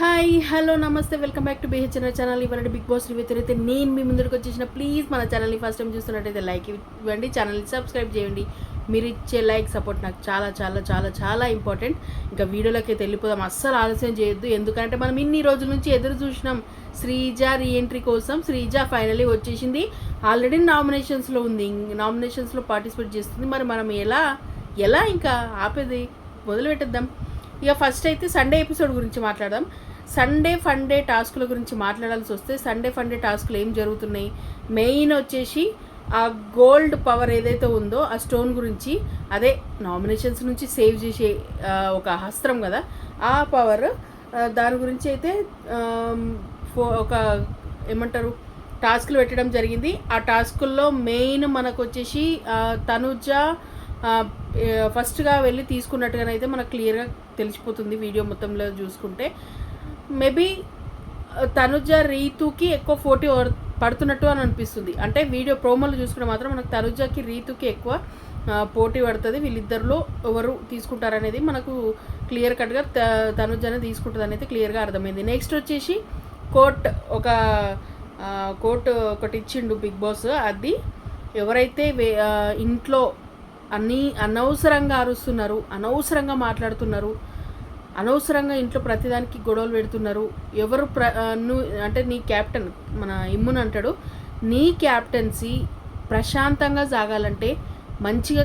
Hi hello namaste welcome back to BHNR channel. ఇవాళ big boss review అయితే నేను మీ ముందుకు వచ్చేసిన. ప్లీజ్ మన ఛానల్ని ఫస్ట్ టైం చూస్తున్నట్టయితే లైక్ ఇవ్వండి ఛానల్ని సబ్స్క్రైబ్ చేయండి. మీరు ఇచ్చే లైక్ సపోర్ట్ నాకు చాలా చాలా చాలా చాలా ఇంపార్టెంట్. ఇంకా వీడియోలోకి వెళ్ళిపోదాం. అస్సలు ఆలస్యం చేయొద్దు. ఎందుకంటే మనం ఇన్ని రోజుల నుంచి ఎదురు చూసినాం. శ్రీజ రీఎంట్రీ కోసం శ్రీజ ఫైనలీ వచ్చేసింది. ఆల్రెడీ నామినేషన్స్లో ఉంది. నామినేషన్స్లో పార్టిసిపేట్ చేస్తుంది. మరి మనం ఎలా ఎలా ఇంకా ఆపేది? మొదలు పెట్టేద్దాం ఇక ఫస్ట్ అయితే సండే ఎపిసోడ్ గురించి మాట్లాడదాం. సండే ఫండే టాస్కుల గురించి మాట్లాడాల్సి వస్తే సండే ఫండే టాస్కులు ఏం జరుగుతున్నాయి? మెయిన్ వచ్చేసి ఆ గోల్డ్ పవర్ ఏదైతే ఉందో ఆ స్టోన్ గురించి అదే నామినేషన్స్ నుంచి సేవ్ చేసే ఒక హస్త్రం కదా ఆ పవర్ దాని గురించి అయితే ఫో- ఒక ఏమంటారు టాస్క్లు పెట్టడం జరిగింది. ఆ టాస్కుల్లో మెయిన్ మనకు వచ్చేసి తనుజ ఫస్ట్గా వెళ్ళి తీసుకున్నట్టుగానైతే మనకు క్లియర్గా తెలిసిపోతుంది వీడియో మొత్తంలో చూసుకుంటే. మేబీ తనుజ రీతుకి ఎక్కువ పోటీ పడుతున్నట్టు అని అనిపిస్తుంది. అంటే వీడియో ప్రోమోలు చూసుకుంటే మాత్రం మనకు తనుజకి రీతుకి ఎక్కువ పోటీ పడుతుంది. వీళ్ళిద్దరిలో ఎవరు తీసుకుంటారనేది మనకు క్లియర్ కట్గా త తనుజనే తీసుకుంటుంది అనేది క్లియర్గా అర్థమైంది. నెక్స్ట్ వచ్చేసి కోర్ట్ ఒక కోర్ట్ ఒకటి ఇచ్చిండు బిగ్ బాస్. అది ఎవరైతే వే- ఇంట్లో అన్నీ అనవసరంగా అరుస్తున్నారు అనవసరంగా మాట్లాడుతున్నారు అనవసరంగా ఇంట్లో ప్రతిదానికి గొడవలు పెడుతున్నారు. ఎవరు ప్ర అంటే నీ క్యాప్టెన్ మన ఇమ్మున్ అంటాడు నీ క్యాప్టెన్సీ ప్రశాంతంగా సాగాలంటే మంచిగా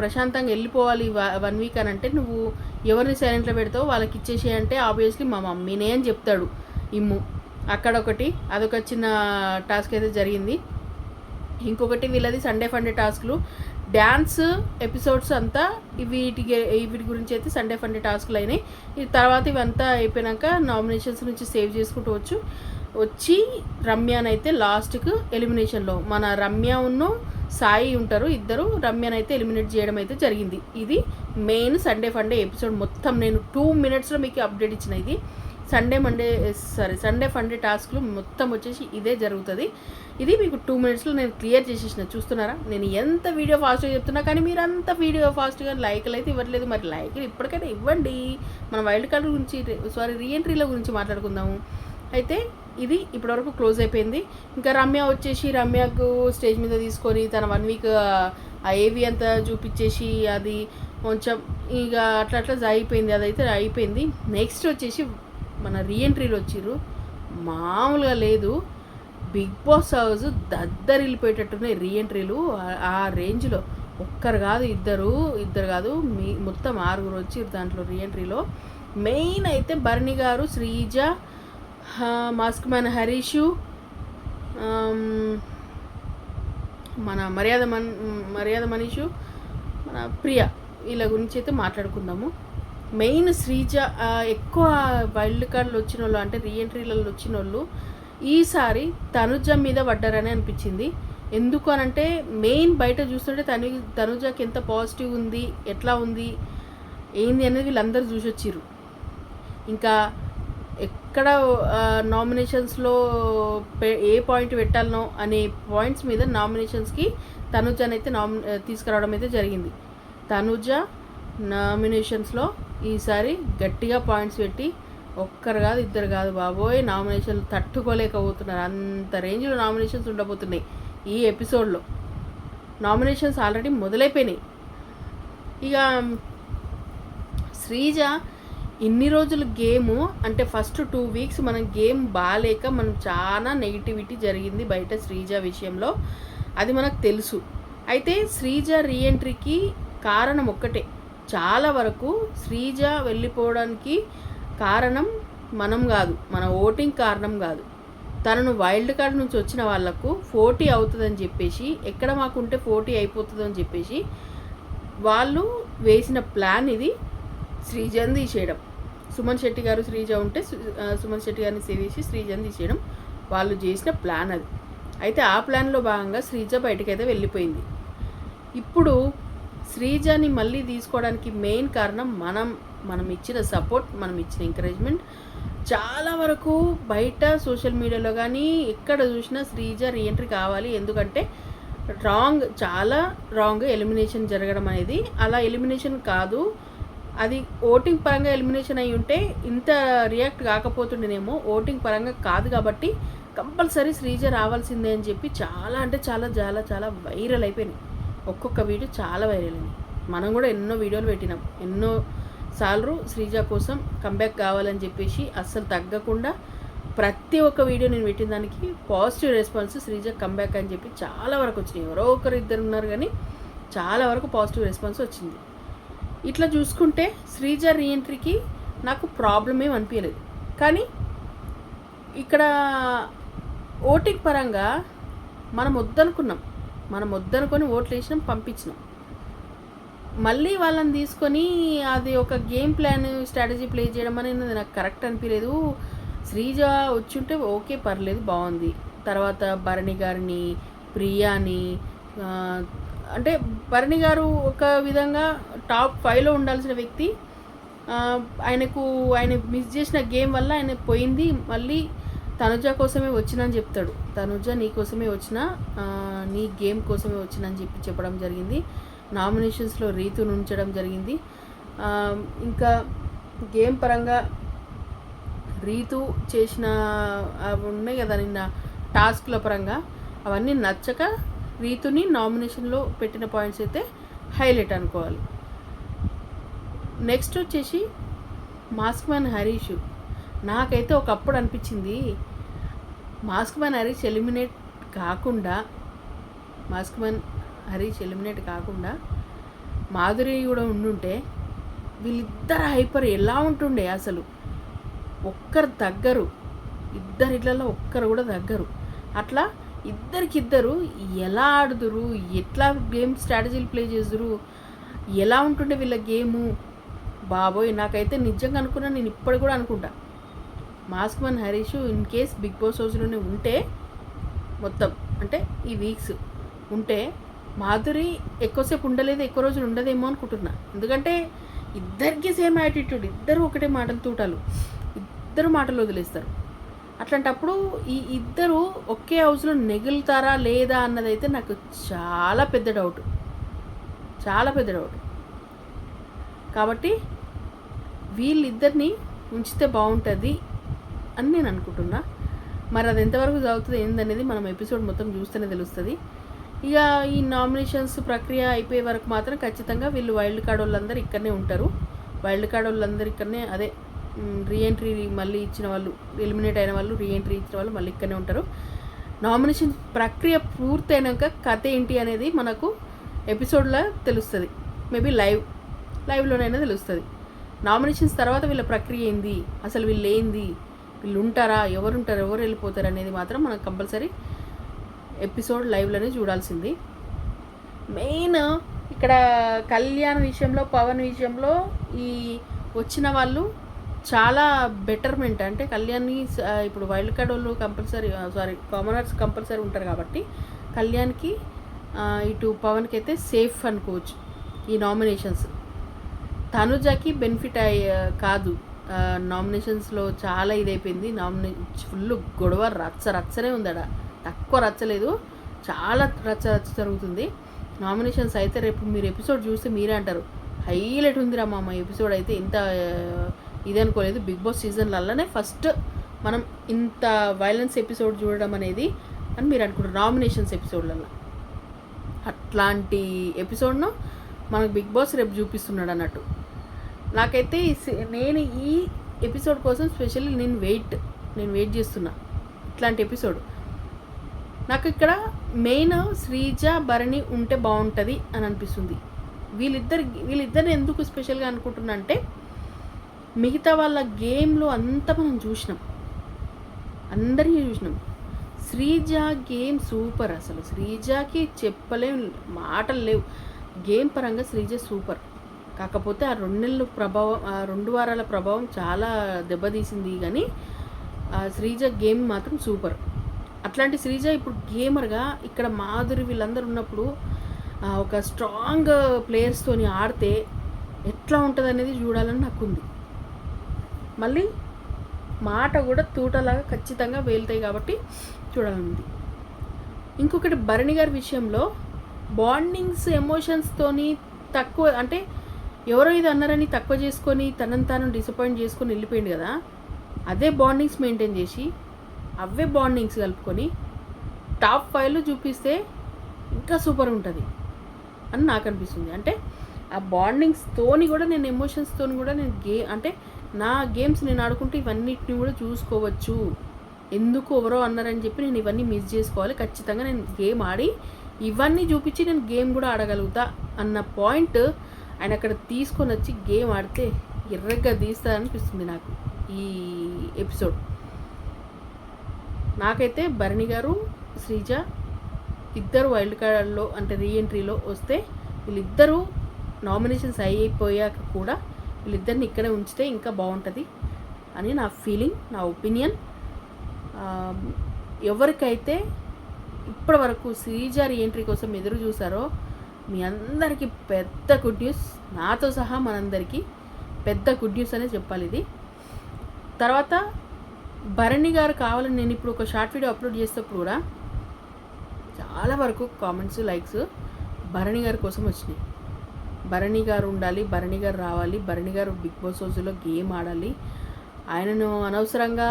ప్రశాంతంగా వెళ్ళిపోవాలి వన్ వీక్ అని అంటే నువ్వు ఎవరిని సైలెంట్లో పెడతావు వాళ్ళకి ఇచ్చేసి అంటే ఆబ్వియస్లీ మా మమ్మీనే అని చెప్తాడు ఇమ్ము. అక్కడ ఒకటి అదొక చిన్న టాస్క్ అయితే జరిగింది. ఇంకొకటి వీళ్ళది సండే ఫండే టాస్క్లు డ్యాన్స్ ఎపిసోడ్స్ అంతా వీటికి వీటి గురించి అయితే సండే ఫండే టాస్క్లు అయినాయి. ఈ తర్వాత ఇవంతా అయిపోయినాక నామినేషన్స్ నుంచి సేవ్ చేసుకుంటూ వచ్చు. వచ్చి రమ్యనైతే లాస్ట్కు ఎలిమినేషన్లో మన రమ్య ఉన్ను సాయి ఉంటారు ఇద్దరు రమ్యనైతే ఎలిమినేట్ చేయడం అయితే జరిగింది. ఇది మెయిన్ సండే ఫండే ఎపిసోడ్ మొత్తం నేను టూ మినిట్స్లో మీకు అప్డేట్ ఇచ్చిన ఇది. Sunday Monday sorry Sunday Funday టాస్క్లు మొత్తం వచ్చేసి ఇదే జరుగుతుంది. ఇది మీకు టూ మినిట్స్లో నేను క్లియర్ చేసేసిన చూస్తున్నారా? నేను ఎంత వీడియో ఫాస్ట్గా చెప్తున్నా కానీ మీరు అంత వీడియో ఫాస్ట్గా లైక్లు అయితే ఇవ్వట్లేదు. మరి లైక్లు ఇప్పటికైతే ఇవ్వండి. మన వైల్డ్ కార్డ్ గురించి సారీ రీఎంట్రీల గురించి మాట్లాడుకుందాము. అయితే ఇది ఇప్పటివరకు క్లోజ్ అయిపోయింది. ఇంకా రమ్య వచ్చేసి రమ్యకు స్టేజ్ మీద తీసుకొని తన వన్ వీక్ ఆ ఏవి అంతా చూపించేసి అది కొంచెం ఇక అట్లా అట్లా అయిపోయింది. అదైతే అయిపోయింది. నెక్స్ట్ వచ్చేసి మన రీఎంట్రీలు వచ్చిర్రు. మామూలుగా లేదు. బిగ్ బాస్ హౌస్ దద్దరిల్లిపోయేటట్టున్నాయి రీఎంట్రీలు ఆ- ఆ రేంజ్లో ఒక్కరు కాదు ఇద్దరు ఇద్దరు కాదు మీ మొత్తం ఆరుగురు వచ్చి దాంట్లో రీఎంట్రీలో మెయిన్ అయితే భరణి గారు శ్రీజ మాస్క్ మన హరీషు మన మర్యాద మన్ మర్యాద మనీషు మన ప్రియ వీళ్ళ గురించి అయితే మాట్లాడుకుందాము. మెయిన్ శ్రీజ ఎక్కువ వైల్డ్ కార్డులు వచ్చిన వాళ్ళు అంటే రీఎంట్రీలలో వచ్చిన వాళ్ళు ఈసారి తనుజ మీద పడ్డారని అనిపించింది. ఎందుకు అనంటే మెయిన్ బయట చూస్తుంటే తను తనుజకి ఎంత పాజిటివ్ ఉంది ఎట్లా ఉంది ఏంది అనేది వీళ్ళందరూ చూసి వచ్చిర్రు ఇంకా ఎక్కడ నామినేషన్స్లో ఏ పాయింట్ పెట్టాలనో అనే పాయింట్స్ మీద నామినేషన్స్కి తనుజ అయితే నామి తీసుకురావడం అయితే జరిగింది. తనుజ నామినేషన్స్లో ఈసారి గట్టిగా పాయింట్స్ పెట్టి ఒక్కరు కాదు ఇద్దరు కాదు బాబోయ్ నామినేషన్లు తట్టుకోలేకపోతున్నారు. అంత రేంజ్లో నామినేషన్స్ ఉండబోతున్నాయి ఈ ఎపిసోడ్లో నామినేషన్స్ ఆల్రెడీ మొదలైపోయినాయి. ఇక శ్రీజ ఇన్ని రోజులు గేము అంటే ఫస్ట్ టూ వీక్స్ మనం గేమ్ బాగాలేక మనం చాలా నెగిటివిటీ జరిగింది బయట శ్రీజ విషయంలో. అది మనకు తెలుసు. అయితే శ్రీజ రీఎంట్రీకి కారణం ఒక్కటే. చాలా వరకు శ్రీజ వెళ్ళిపోవడానికి కారణం మనం కాదు మన ఓటింగ్ కారణం కాదు. తనను వైల్డ్ కార్డ్ నుంచి వచ్చిన వాళ్ళకు పోటీ అవుతుందని చెప్పేసి ఎక్కడ మాకుంటే పోటీ అయిపోతుందని చెప్పేసి వాళ్ళు వేసిన ప్లాన్ ఇది శ్రీజన్ తీసేయడం. సుమన్ శెట్టి గారు శ్రీజ ఉంటే సుమన్ శెట్టి గారిని సేవేసి శ్రీజన్ తీసేయడం వాళ్ళు చేసిన ప్లాన్ అది. అయితే ఆ ప్లాన్లో భాగంగా శ్రీజ బయటకైతే వెళ్ళిపోయింది. ఇప్పుడు శ్రీజాని మళ్ళీ తీసుకోవడానికి మెయిన్ కారణం మనం మనం ఇచ్చిన సపోర్ట్ మనం ఇచ్చిన ఎంకరేజ్మెంట్ చాలా వరకు బయట సోషల్ మీడియాలో కానీ ఎక్కడ చూసినా శ్రీజ రీఎంట్రీ కావాలి. ఎందుకంటే రాంగ్ చాలా రాంగ్ ఎలిమినేషన్ జరగడం అనేది. అలా ఎలిమినేషన్ కాదు. అది ఓటింగ్ పరంగా ఎలిమినేషన్ అయి ఉంటే ఇంత రియాక్ట్ కాకపోతుండేనేమో ఓటింగ్ పరంగా కాదు కాబట్టి కంపల్సరీ శ్రీజ రావాల్సిందే అని చెప్పి చాలా అంటే చాలా చాలా చాలా వైరల్ అయిపోయినాయి. ఒక్కొక్క వీడియో చాలా వైరల్ అయింది. మనం కూడా ఎన్నో వీడియోలు పెట్టినాం. ఎన్నో సార్లు శ్రీజ కోసం కంబ్యాక్ కావాలని చెప్పేసి అస్సలు తగ్గకుండా ప్రతి ఒక్క వీడియో నేను పెట్టిన దానికి పాజిటివ్ రెస్పాన్స్ శ్రీజ కంబ్యాక్ అని చెప్పి చాలా వరకు వచ్చినాయి. ఎవరో ఒకరు ఇద్దరు ఉన్నారు కానీ చాలా వరకు పాజిటివ్ రెస్పాన్స్ వచ్చింది. ఇట్లా చూసుకుంటే శ్రీజ రీఎంట్రీకి నాకు ప్రాబ్లం ఏం అనిపించలేదు. కానీ ఇక్కడ ఓటింగ్ పరంగా మనం వద్దనుకున్నాం. మనం వద్దనుకొని ఓట్లు వేసినాం పంపించినాం. మళ్ళీ వాళ్ళని తీసుకొని అది ఒక గేమ్ ప్లాన్ స్ట్రాటజీ ప్లే చేయడం అనేది నాకు కరెక్ట్ అనిపించలేదు శ్రీజ వచ్చుంటే ఓకే పర్లేదు బాగుంది. తర్వాత భరణి గారిని ప్రియాని అంటే భరణి గారు ఒక విధంగా టాప్ ఫైవ్లో ఉండాల్సిన వ్యక్తి. ఆయనకు ఆయన మిస్ చేసిన గేమ్ వల్ల ఆయన పోయింది. మళ్ళీ తనుజ కోసమే వచ్చిన అని చెప్తాడు. తనుజ నీ కోసమే వచ్చిన నీ గేమ్ కోసమే వచ్చిన అని చెప్పి చెప్పడం జరిగింది. నామినేషన్స్లో రీతును ఉంచడం జరిగింది. ఇంకా గేమ్ పరంగా రీతు చేసిన అవి ఉన్నాయి కదా నిన్న టాస్క్ల పరంగా అవన్నీ నచ్చక రీతుని నామినేషన్లో పెట్టిన పాయింట్స్ అయితే హైలైట్ అనుకోవాలి. నెక్స్ట్ వచ్చేసి మాస్క్ మ్యాన్ హరీష్. నాకైతే ఒకప్పుడు అనిపించింది మాస్క్ మ్యాన్ హరీష్ ఎలిమినేట్ కాకుండా మాస్క్ మ్యాన్ హరీష్ ఎలిమినేట్ కాకుండా మాధురి కూడా ఉండుంటే వీళ్ళిద్దరు హైపర్ ఎలా ఉంటుండే అసలు? ఒక్కరు తగ్గరు. ఇద్దరిట్లలో ఒక్కరు కూడా తగ్గరు. అట్లా ఇద్దరికిద్దరు ఎలా ఆడుదురు? ఎట్లా గేమ్ స్ట్రాటజీలు ప్లే చేదురు? ఎలా ఉంటుండే వీళ్ళ గేము? బాబోయ్ నాకైతే నిజంగా అనుకున్నా నేను ఇప్పటికి కూడా అనుకుంటా. Mask man Harish in case Bigg Boss హౌస్లోనే ఉంటే మొత్తం అంటే ఈ వీక్స్ ఉంటే మాధురి ఎక్కువసేపు ఉండలేదు ఎక్కువ రోజులు ఉండదేమో అనుకుంటున్నా. ఎందుకంటే ఇద్దరికి సేమ్ యాటిట్యూడ్ ఇద్దరు ఒకటే మాటలు తూటాలు. ఇద్దరు మాటలు వదిలేస్తారు. అట్లాంటప్పుడు ఈ ఇద్దరు ఒకే హౌస్లో నెగులుతారా లేదా అన్నదైతే నాకు చాలా పెద్ద డౌట్ చాలా పెద్ద డౌట్ కాబట్టి వీళ్ళిద్దరిని ఉంచితే బాగుంటుంది అని నేను అనుకుంటున్నా. మరి అది ఎంతవరకు చదువుతుంది ఏందనేది మనం ఎపిసోడ్ మొత్తం చూస్తేనే తెలుస్తుంది. ఇక ఈ నామినేషన్స్ ప్రక్రియ అయిపోయే వరకు మాత్రం ఖచ్చితంగా వీళ్ళు వైల్డ్ కార్డ్ వాళ్ళందరూ ఇక్కడనే ఉంటారు. వైల్డ్ కార్డ్ వాళ్ళందరూ ఇక్కడనే అదే రీఎంట్రీ మళ్ళీ ఇచ్చిన వాళ్ళు ఎలిమినేట్ అయిన వాళ్ళు రీఎంట్రీ ఇచ్చిన వాళ్ళు మళ్ళీ ఇక్కడనే ఉంటారు. నామినేషన్ ప్రక్రియ పూర్తయినాక కథ ఏంటి అనేది మనకు ఎపిసోడ్లో తెలుస్తుంది. మేబీ లైవ్ లైవ్లోనైనా తెలుస్తుంది. నామినేషన్స్ తర్వాత వీళ్ళ ప్రక్రియ ఏంది అసలు వీళ్ళు ఏంది వీళ్ళు ఉంటారా ఎవరు ఉంటారు ఎవరు వెళ్ళిపోతారు అనేది మాత్రం మనకు కంపల్సరీ ఎపిసోడ్ లైవ్లోనే చూడాల్సింది. మెయిన్ ఇక్కడ కళ్యాణ్ విషయంలో పవన్ విషయంలో ఈ వచ్చిన వాళ్ళు చాలా బెటర్మెంట్. అంటే కళ్యాణ్ని ఇప్పుడు వైల్డ్ కార్డ్ వాళ్ళు కంపల్సరీ సారీ కామనర్స్ కంపల్సరీ ఉంటారు కాబట్టి కళ్యాణ్కి ఇటు పవన్కి అయితే సేఫ్ అనుకోవచ్చు ఈ నామినేషన్స్. తనుజకి బెనిఫిట్ అయ్యే కాదు. నామినేషన్స్లో చాలా ఇదైపోయింది. నామినే ఫుల్ గొడవ రచ్చ రచ్చనే ఉందడ తక్కువ రచ్చలేదు చాలా రచ్చ రచ్చ జరుగుతుంది. నామినేషన్స్ అయితే రేపు మీరు ఎపిసోడ్ చూస్తే మీరే అంటారు. హైలైట్ ఉందిరా మామ ఎపిసోడ్ అయితే ఇంత ఇది అనుకోలేదు బిగ్ బాస్ సీజన్లలోనే ఫస్ట్ మనం ఇంత వైలెన్స్ ఎపిసోడ్ చూడడం అనేది అని మీరు అనుకుంటారు. నామినేషన్స్ ఎపిసోడ్లలో అట్లాంటి ఎపిసోడ్ను మనకు బిగ్ బాస్ రేపు చూపిస్తున్నాడు అన్నట్టు. నాకైతే ఈ నేను ఈ ఎపిసోడ్ కోసం స్పెషల్లీ నేను వెయిట్ నేను వెయిట్ చేస్తున్నా. ఇట్లాంటి ఎపిసోడ్. నాకు ఇక్కడ మెయిన్ శ్రీజ భరణి ఉంటే బాగుంటుంది అని అనిపిస్తుంది. వీళ్ళిద్దరు వీళ్ళిద్దరిని ఎందుకు స్పెషల్గా అనుకుంటున్నా అంటే మిగతా వాళ్ళ గేమ్లో అంతా మనం చూసినాం. అందరినీ చూసినాం. శ్రీజ గేమ్ సూపర్ అసలు. శ్రీజకి చెప్పలేం మాటలు లేవు. గేమ్ పరంగా శ్రీజ సూపర్. కాకపోతే ఆ రెండు నెలల ప్రభావం ఆ రెండు వారాల ప్రభావం చాలా దెబ్బతీసింది కానీ ఆ శ్రీజ గేమ్ మాత్రం సూపర్. అట్లాంటి శ్రీజ ఇప్పుడు గేమర్గా ఇక్కడ మాధురి వీళ్ళందరూ ఉన్నప్పుడు ఒక స్ట్రాంగ్ ప్లేయర్స్తోని ఆడితే ఎట్లా ఉంటుంది అనేది చూడాలని నాకు ఉంది మళ్ళీ మాట కూడా తూటలాగా ఖచ్చితంగా వేలుతాయి కాబట్టి చూడాలనుంది ఇంకొకటి భరణి గారి విషయంలో బాండింగ్స్ ఎమోషన్స్తోని తక్కువ అంటే ఎవరో ఇది అన్నారని తక్కువ చేసుకొని తనని తాను డిసప్పాయింట్ చేసుకొని వెళ్ళిపోయింది కదా. అదే బాండింగ్స్ మెయింటైన్ చేసి అవే బాండింగ్స్ కలుపుకొని టాప్ ఫైవ్లో చూపిస్తే ఇంకా సూపర్ ఉంటుంది అని నాకు అనిపిస్తుంది. అంటే ఆ బాండింగ్స్తోని కూడా నేను ఎమోషన్స్తోని కూడా నేను గే అంటే నా గేమ్స్ నేను ఆడుకుంటే ఇవన్నిటిని కూడా చూసుకోవచ్చు. ఎందుకు ఎవరో అన్నారని చెప్పి నేను ఇవన్నీ మిస్ చేసుకోవాలి. ఖచ్చితంగా నేను గేమ్ ఆడి ఇవన్నీ చూపించి నేను గేమ్ కూడా ఆడగలుగుతా అన్న పాయింట్ ఆయన అక్కడ తీసుకొని వచ్చి గేమ్ ఆడితే ఎర్రగా తీస్తారనిపిస్తుంది నాకు ఈ ఎపిసోడ్. నాకైతే భరణి గారు శ్రీజ ఇద్దరు వైల్డ్ కార్డ్లో అంటే రీఎంట్రీలో వస్తే వీళ్ళిద్దరూ నామినేషన్స్ అయిపోయాక కూడా వీళ్ళిద్దరిని ఇక్కడే ఉంచితే ఇంకా బాగుంటుంది అని నా ఫీలింగ్ నా ఒపీనియన్. ఎవరికైతే ఇప్పటివరకు శ్రీజ రీఎంట్రీ కోసం ఎదురు చూసారో మీ అందరికీ పెద్ద గుడ్ న్యూస్. నాతో సహా మనందరికీ పెద్ద గుడ్ న్యూస్ అనే చెప్పాలి ఇది. తర్వాత భరణి గారు కావాలని నేను ఇప్పుడు ఒక షార్ట్ వీడియో అప్లోడ్ చేసేటప్పుడు కూడా చాలా వరకు కామెంట్స్ లైక్స్ భరణి గారి కోసం వచ్చినాయి. భరణి గారు ఉండాలి భరణి గారు రావాలి భరణి గారు బిగ్ బాస్ హౌస్లో గేమ్ ఆడాలి. ఆయనను అనవసరంగా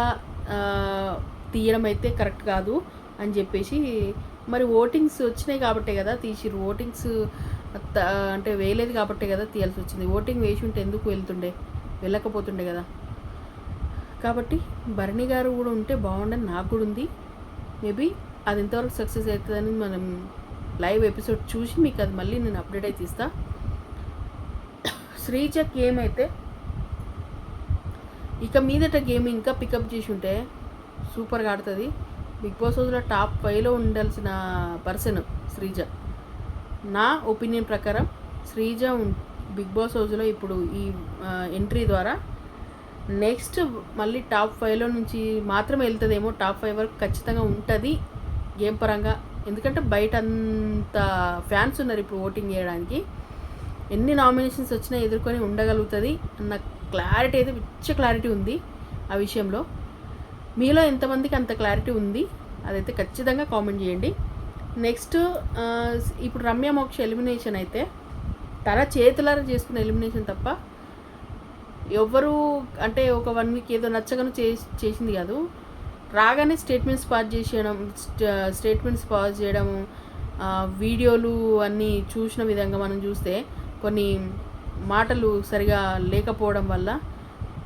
తీయడం అయితే కరెక్ట్ కాదు అని చెప్పేసి మరి ఓటింగ్స్ వచ్చినాయి కాబట్టే కదా తీసిరు ఓటింగ్స్ అంటే వేయలేదు కాబట్టే కదా తీయాల్సి వచ్చింది. ఓటింగ్ వేసి ఉంటే ఎందుకు వెళ్తుండే? వెళ్ళకపోతుండే కదా. కాబట్టి భరణి గారు కూడా ఉంటే బాగుండని నాకు కూడా ఉంది. మేబీ అది ఎంతవరకు సక్సెస్ అవుతుందని మనం లైవ్ ఎపిసోడ్ చూసి మీకు అది మళ్ళీ నేను అప్డేట్ అయితే ఇస్తా. శ్రీజ గేమ్ అయితే ఇక మీదట గేమ్ ఇంకా పికప్ చేసి ఉంటే సూపర్గా ఆడుతుంది. బిగ్ బాస్ హౌస్లో టాప్ ఫైవ్లో ఉండాల్సిన పర్సన్ శ్రీజ. నా ఒపీనియన్ ప్రకారం శ్రీజ బిగ్ బాస్ హౌస్లో ఇప్పుడు ఈ ఎంట్రీ ద్వారా నెక్స్ట్ మళ్ళీ టాప్ ఫైవ్లో నుంచి మాత్రమే వెళ్తుందేమో టాప్ ఫైవ్ వరకు ఖచ్చితంగా ఉంటుంది గేమ్ పరంగా. ఎందుకంటే బయట అంత ఫ్యాన్స్ ఉన్నారు ఇప్పుడు ఓటింగ్ చేయడానికి. ఎన్ని నామినేషన్స్ వచ్చినా ఎదుర్కొని ఉండగలుగుతుంది అన్న క్లారిటీ అయితే పిచ్చ క్లారిటీ ఉంది ఆ విషయంలో. మీలో ఎంతమందికి అంత క్లారిటీ ఉంది? అదైతే ఖచ్చితంగా కామెంట్ చేయండి. నెక్స్ట్ ఇప్పుడు రమ్య మోక్ష ఎలిమినేషన్ అయితే తన చేతులారా చేసుకున్న ఎలిమినేషన్ తప్ప ఎవరు అంటే ఒక వన్ వీక్ ఏదో నచ్చగానే చే చేసింది కాదు. రాగానే స్టేట్మెంట్స్ పాస్ చేసేయడం స్టేట్మెంట్స్ పాస్ చేయడం వీడియోలు అన్నీ చూసిన విధంగా మనం చూస్తే కొన్ని మాటలు సరిగా లేకపోవడం వల్ల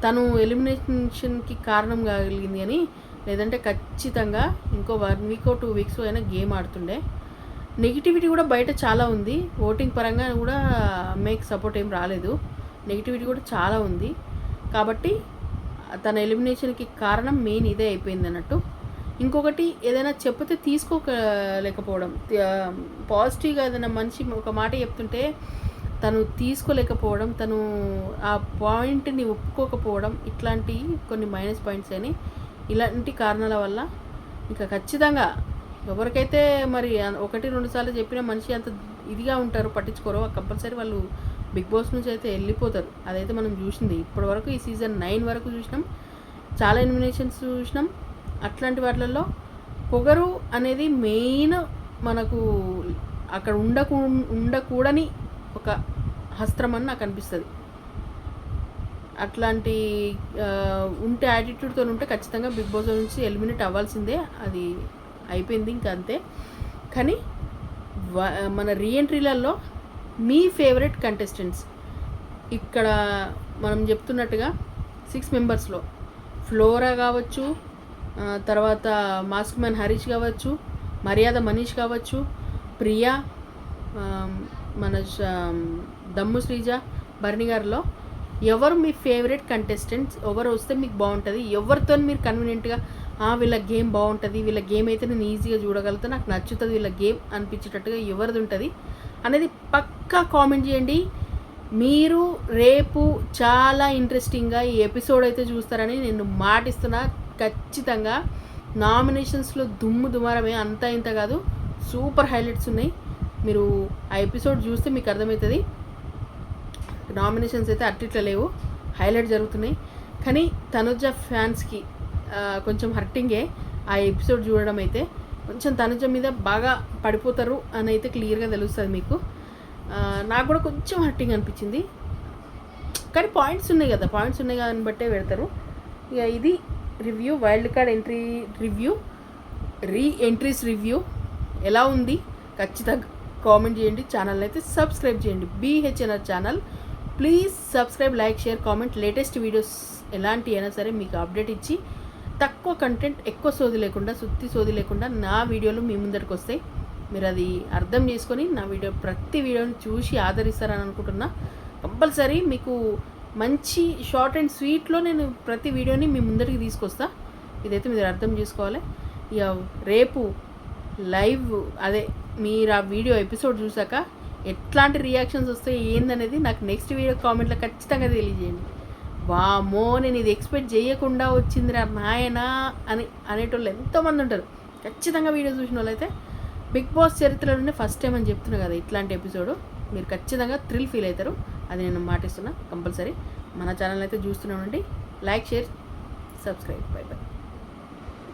తను ఎలిమినేషన్కి కారణం కాగలిగింది అని లేదంటే ఖచ్చితంగా ఇంకో వన్ వీక్ టూ వీక్స్ అయినా గేమ్ ఆడుతుండే. నెగిటివిటీ కూడా బయట చాలా ఉంది. ఓటింగ్ పరంగా కూడా మేక్ సపోర్ట్ ఏం రాలేదు. నెగిటివిటీ కూడా చాలా ఉంది. కాబట్టి తన ఎలిమినేషన్కి కారణం మెయిన్ ఇదే అయిపోయింది అన్నట్టు. ఇంకొకటి ఏదైనా చెప్తే తీసుకోలేకపోవడం పాజిటివ్గా ఏదైనా మనిషి ఒక మాట చెప్తుంటే తను తీసుకోలేకపోవడం తను ఆ పాయింట్ని ఒప్పుకోకపోవడం ఇట్లాంటి కొన్ని మైనస్ పాయింట్స్ అని ఇలాంటి కారణాల వల్ల ఇంకా ఖచ్చితంగా ఎవరికైతే మరి ఒకటి రెండు సార్లు చెప్పిన మనిషి అంత ఇదిగా ఉంటారు పట్టించుకోరో కంపల్సరీ వాళ్ళు బిగ్ బాస్ నుంచి అయితే వెళ్ళిపోతారు. అదైతే మనం చూసింది. ఇప్పటి వరకు ఈ సీజన్ నైన్ వరకు చూసినాం. చాలా ఎలిమినేషన్స్ చూసినాం. అట్లాంటి వాటిలలో పొగరు అనేది మెయిన్ మనకు అక్కడ ఉండకు ఉండకూడని ఒక హస్త్రం అని నాకు అనిపిస్తుంది. అట్లాంటి ఉంటే యాటిట్యూడ్తో ఉంటే ఖచ్చితంగా బిగ్ బాస్ నుంచి ఎలిమినేట్ అవ్వాల్సిందే. అది అయిపోయింది ఇంకా అంతే. కానీ వ- మన రీఎంట్రీలలో మీ ఫేవరెట్ కంటెస్టెంట్స్ ఇక్కడ మనం చెప్తున్నట్టుగా సిక్స్ మెంబర్స్లో ఫ్లోరా కావచ్చు తర్వాత మాస్క్ మ్యాన్ హరీష్ కావచ్చు మర్యాద మనీష్ కావచ్చు ప్రియా మన శ- దమ్ము శ్రీజ భరణి గారిలో ఎవరు మీ ఫేవరెట్ కంటెస్టెంట్స్ ఎవరు వస్తే మీకు బాగుంటుంది? ఎవరితో మీరు కన్వీనియంట్గా వీళ్ళ గేమ్ బాగుంటుంది వీళ్ళ గేమ్ అయితే నేను ఈజీగా చూడగలుగుతా నాకు నచ్చుతుంది వీళ్ళ గేమ్ అనిపించేటట్టుగా ఎవరిది ఉంటుంది? అనేది పక్కా కామెంట్ చేయండి. మీరు రేపు చాలా ఇంట్రెస్టింగ్గా ఈ ఎపిసోడ్ అయితే చూస్తారని నేను మాటిస్తున్నా. ఖచ్చితంగా నామినేషన్స్లో దుమ్ము దుమారమే అంతా ఇంత కాదు. సూపర్ హైలైట్స్ ఉన్నాయి. మీరు ఆ ఎపిసోడ్ చూస్తే మీకు అర్థమవుతుంది. నామినేషన్స్ అయితే అట్టిట్లా లేవు. హైలైట్ జరుగుతున్నాయి. కానీ తనుజ ఫ్యాన్స్కి కొంచెం హర్టింగే ఆ ఎపిసోడ్ చూడడం అయితే. కొంచెం తనుజ మీద బాగా పడిపోతారు అని అయితే క్లియర్గా తెలుస్తుంది మీకు. నాకు కూడా కొంచెం హర్టింగ్ అనిపించింది. కానీ పాయింట్స్ ఉన్నాయి కదా పాయింట్స్ ఉన్నాయి కానీ బట్టే పెడతారు. ఇక ఇది review wild card entry review reentries review ఎలా ఉంది? ఖచ్చితంగా కామెంట్ చేయండి ఛానల్ అయితే సబ్స్క్రైబ్ చేయండి. BHNR channel. Please subscribe like share comment latest videos ఎలాంటి అయినా సరే మీకు అప్డేట్ ఇచ్చి తక్కువ కంటెంట్ ఎక్కువ సోది లేకుండా సుత్తి సోది లేకుండా నా వీడియోలు మీ ముందరికి వస్తాయి. మీరు అది అర్థం చేసుకొని నా వీడియో ప్రతి వీడియోని చూసి ఆదరిస్తారని అనుకుంటున్నా. కంపల్సరీ మీకు మంచి షార్ట్ అండ్ స్వీట్లో నేను ప్రతి వీడియోని మీ ముందరికి తీసుకొస్తా. ఇదైతే మీరు అర్థం చేసుకోవాలి. ఇక రేపు లైవ్ అదే మీరు ఆ వీడియో ఎపిసోడ్ చూసాక ఎట్లాంటి రియాక్షన్స్ వస్తాయి ఏందనేది నాకు నెక్స్ట్ వీడియో కామెంట్లో ఖచ్చితంగా తెలియజేయండి. వామో నేను ఇది ఎక్స్పెక్ట్ చేయకుండా వచ్చిందిరా నాయనా అని అనేటోళ్ళు ఎంతోమంది ఉంటారు. ఖచ్చితంగా వీడియో చూసిన వాళ్ళైతే బిగ్ బాస్ చరిత్రలోనే ఫస్ట్ టైం అని చెప్తున్నా కదా ఇట్లాంటి ఎపిసోడ్ మీరు ఖచ్చితంగా థ్రిల్ ఫీల్ అవుతారు. అది నేను మాటిస్తున్నా కంపల్సరీ. మన ఛానల్ అయితే చూస్తూనే ఉండండి. Like share subscribe bye bye